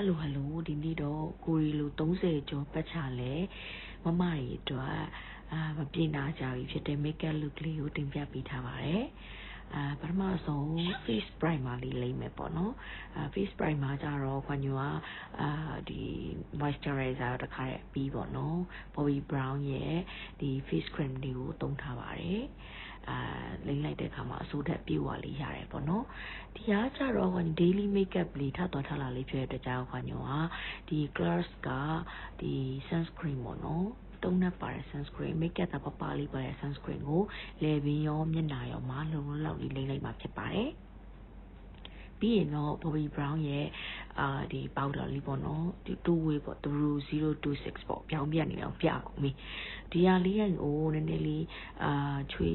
ဟယ်လိုဟယ်လိုဒီနေ့တော့ကိုရီလို30ကျော်ပတ်ချလဲမမရီအတွက်အာမပြေနာကြပြီဖြစ်တဲ့ makeup look လေးကိုတင်ပြပေးထားပါတယ်အာပထမဆုံး face primer လေးလိမ့်မယ်ပေါ့နော်အာ face primer ကြတော့ခွန်ညူကအာဒီ moisturizer တခါရဲ့ပြီးပေါ့နော် Bobbi Brown ရဲ့ဒီ face cream လေးကိုသုံးထားပါတယ်အာ လိမ့်လိုက်တဲ့အခါမှာအစိုးတက်ပြေဝလေးရတယ်ပေါ့နော်ဒီဟာကြတော့ခွန် daily makeup လေးထပ်သွားထလာလေးဖြစ်တဲ့အတွက်ကြောင့်ခွန်ညူကဒီ Clarks ကဒီ sunscreen ပေါ့နော်တုံးနဲ့ပါတဲ့ sunscreen makeup တာပပလေးပါတဲ့ sunscreen ကိုလေပင်ရောမျက်နှာရောမှာလုံလုံလောက်လေးလိမ့်လိုက်မှာဖြစ်ပါတယ်ပြီးရင်တော့ Bobbi Brown ရဲ့ အာဒီ powder လေးပေါ့နော်ဒီ two way ပေါ့026ပေါ့ပြောင်းပြနေအောင်ပြကုန်ပြီဒီဟာလေးရင်ကိုနည်းနည်းလေးအာချွေ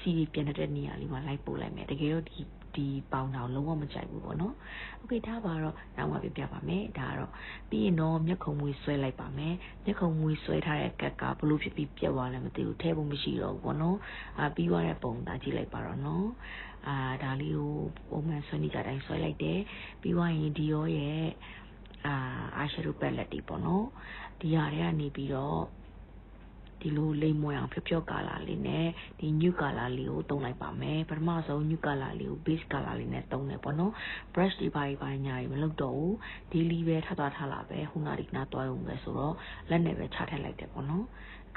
စီပြန်တဲ့နေရာလေးမှာလိုက်ပို့လိုက်မယ်တကယ်တော့ဒီ ဒီပေါင်တောင်လုံးဝမကြိုက်ဘူးပေါ့နော်။ Okay ဒါပါတော့နောက်မှပြပြပါမယ်။ဒါကတော့ပြီးရင်တော့မျက်ခုံမွေးဆွဲလိုက်ပါမယ်။မျက်ခုံမွေးဆွဲထားတဲ့ကက်ကဘလို့ဖြစ်ပြီးပြက်သွားလဲမသိဘူး။ထဲဖို့မရှိတော့ဘူးပေါ့နော်။အာပြီးသွားတဲ့ပုံဒါကြည့်လိုက်ပါတော့နော်။အာဒါလေးကိုပုံမှန်ဆွဲနေကြတိုင်းဆွဲလိုက်တယ်။ပြီးသွားရင်ဒီရောရဲ့အာအာရှရူပက်လက်တီပေါ့နော်။ဒီဟာတွေကနေပြီးတော့ ဒီလိုလိမ်မွေအောင်ဖြောဖြောကာလာလေးနဲ့ဒီ new color လေးကိုသုံးလိုက်ပါမယ်ပထမဆုံး new color လေးကို base color လေးနဲ့သုံးတယ်ပေါ့နော် brush တွေပါပါညာတွေမလုပ်တော့ဘူး daily ပဲထပ်သွားထားလာပဲဟိုနာဒီနာသွားရုံပဲဆိုတော့လက်နဲ့ပဲချထည့်လိုက်တယ်ပေါ့နော်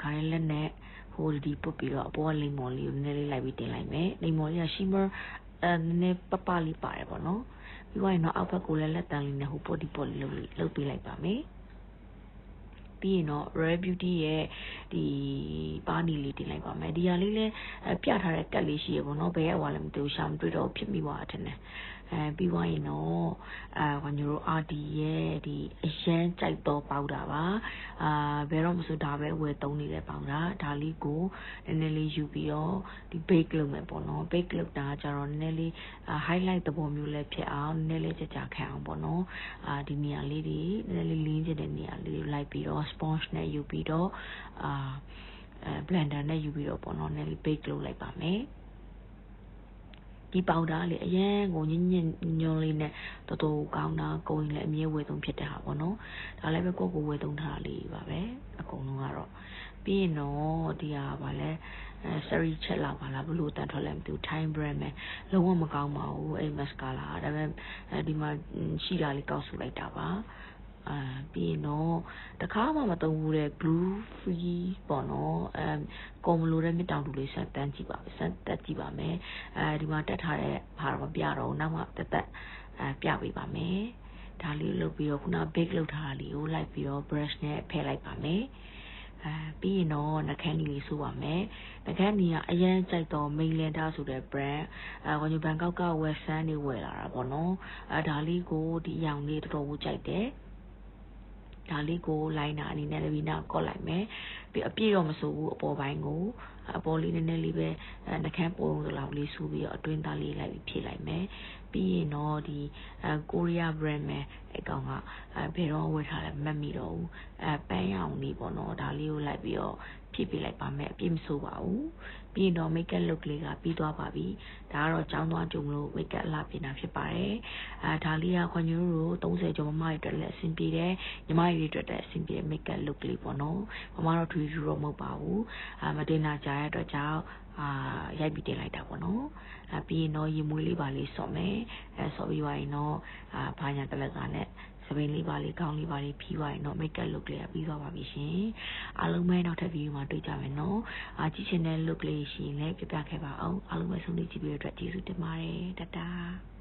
ခါရင်လက်နဲ့ဟိုဒီပုတ်ပြီးတော့အပေါ်ကလိမ်မော်လေးကိုနည်းနည်းလေးလိုက်ပြီးတင်လိုက်မယ်လိမ်မော်လေးက shimmer အဲနည်းနည်းပပလေးပါတယ်ပေါ့နော်ပြီးတော့ရင်တော့အောက်ဘက်ကိုလည်းလက်တန်းလေးနဲ့ဟို body body လုပ်လုပ်ပေးလိုက်ပါမယ် ပြီးရင်တော့ Rare Beauty ရဲ့ဒီပါနီလေးတင်လိုက်ပါမယ်ဒီဟာလေးလည်းပြထားတဲ့ကတ်လေးရှိရပေါ့နော်ဘယ်ရဲ့ဟွာလည်းမသိဘူးရှာမတွေ့တော့ဖြစ်မိပါအထင်တယ်အဲပြီးသွားရင်တော့အဲခွန်ညတို့ RD ရဲ့ဒီအရန်ကြိုက်တော့ပေါက်တာပါအာဘယ်တော့မဆိုဒါပဲဝယ်သုံးနေတဲ့ပေါက်တာဒါလေးကိုနည်းနည်းလေးယူပြီးတော့ဒီ bake လုပ်မယ်ပေါ့နော် bake လုပ်တာကြတော့နည်းနည်းလေး highlight သဘောမျိုးလည်းဖြစ်အောင်နည်းနည်းလေးကြကြခံအောင်ပေါ့နော်အာဒီနေရာလေးတွေနည်းနည်းလေးလင်းကျတဲ့နေရာလေးတွေလိုက်ပြီးတော့ sponge နဲ့ယူပြီးတော့အာအဲ blender နဲ့ယူပြီးတော့ပေါ့နော်နည်းလေး bake လုပ်လိုက်ပါမယ် ဒီပေါင်တာလေအရန်ကိုညင်ညင်ညွန်လေးနဲ့တော်တော်ကောင်းတာကိုရင်လည်းအမြဲဝယ်သုံးဖြစ်တဲ့ဟာပေါ့နော်ဒါလည်းပဲကိုကိုဝယ်သုံးထားတာလေးပါပဲအကုန်လုံးကတော့ပြီးရင်တော့ဒီဟာဗာလဲအဲ sorry ချက်လောက်ပါလားဘလို့တန်ထွက်လဲမသိဘူး time brand ပဲလုံးဝမကောင်းပါဘူးအဲ့ mascara ဒါပေမဲ့ဒီမှာရှိတာလေးကောက်ဆူလိုက်တာပါ အာပြီးရင်တော့တခါမှမသုံးဘူးတဲ့ blue free ပေါ့နော်အဲကော်မလိုတဲ့မြတောင်တူလေးဆက်တန်းကြည့်ပါဆက်တက်ကြည့်ပါမယ်အဲဒီမှာတက်ထားတဲ့ဘာတော့မပြတော့နောက်မှတက်တက်အဲပြပေးပါမယ်ဒါလေးလုပ်ပြီးတော့ခုန bake လုပ်ထားတာလေးကိုလိုက်ပြီးတော့ brush နဲ့ဖယ်လိုက်ပါမယ်အဲပြီးရင်တော့နှကန်းကြီးလေးဆိုပါမယ်နှကန်းကြီးကအရန်ကြိုက်တော့ mainland ဆိုတဲ့ brand အဲဝန်ကြီးဘန်ကောက်က western တွေဝယ်လာတာပေါ့နော်အဲဒါလေးကိုဒီအရောင်လေးတော်တော်ကိုကြိုက်တယ် ဒါလေးကိုလိုင်းနာအနေနဲ့လည်းပြီးနောက်ကော့လိုက်မယ်ပြီးအပြည့်တော့မဆိုဘူးအပေါ်ပိုင်းကိုအပေါ်လေးနည်းနည်းလေးပဲနှကန်းပုံစံလောက်လေးဆူပြီးတော့အတွင်းသားလေးလိုက်ပြီးဖြည့်လိုက်မယ်ပြီးရင်တော့ဒီအဲကိုရီးယား brand ပဲအကောင်ကအဲဘယ်တော့ဝယ်ထားလဲမမှီတော့ဘူးအဲပန်းရောင်လေးပေါ့နော်ဒါလေးကိုလိုက်ပြီးတော့ ဖြည့်ပေးလိုက်ပါမယ်အပြည့်မဆိုးပါဘူးပြီးရင်တော့ make up look လေးကပြီးသွားပါပြီဒါကတော့ចောင်းသွားကြုံလို့ make up အလှပြင်တာဖြစ်ပါတယ်အဲဒါလေးကခွန်ညိုတို့30ကျော်မမတွေအတွက်လည်းအဆင်ပြေတယ်ညီမတွေအတွက်လည်းအဆင်ပြေ make up look လေးပေါ့နော်မမတော့ထွေထူတော့မဟုတ်ပါဘူးအာမတင်နာကြရတဲ့အတွက်ကြောင့်အာရိုက်ပြီးတင်လိုက်တာပေါ့နော်အပြီးရင်တော့ရေမွေးလေးပါလေးစော့မယ်အဲစော့ပြီးသွားရင်တော့အာဘာညာတလက်ကနဲ့ စပိန်လေးပါလေးကောင်းလေးပါလေးဖြီးသွားရင်တော့ make up look လေးပြီးသွားပါပြီရှင်အားလုံးပဲနောက်ထပ်ဗီဒီယိုမှာတွေ့ကြမယ်နော်အာကြည့်ချင်တဲ့ look လေးရှိရင်လည်းပြပြခဲ့ပါအောင်အားလုံးပဲဆုံးဖြတ်ကြည့်ပြီးတော့အတွက်ကျေးဇူးတင်ပါတယ်တတား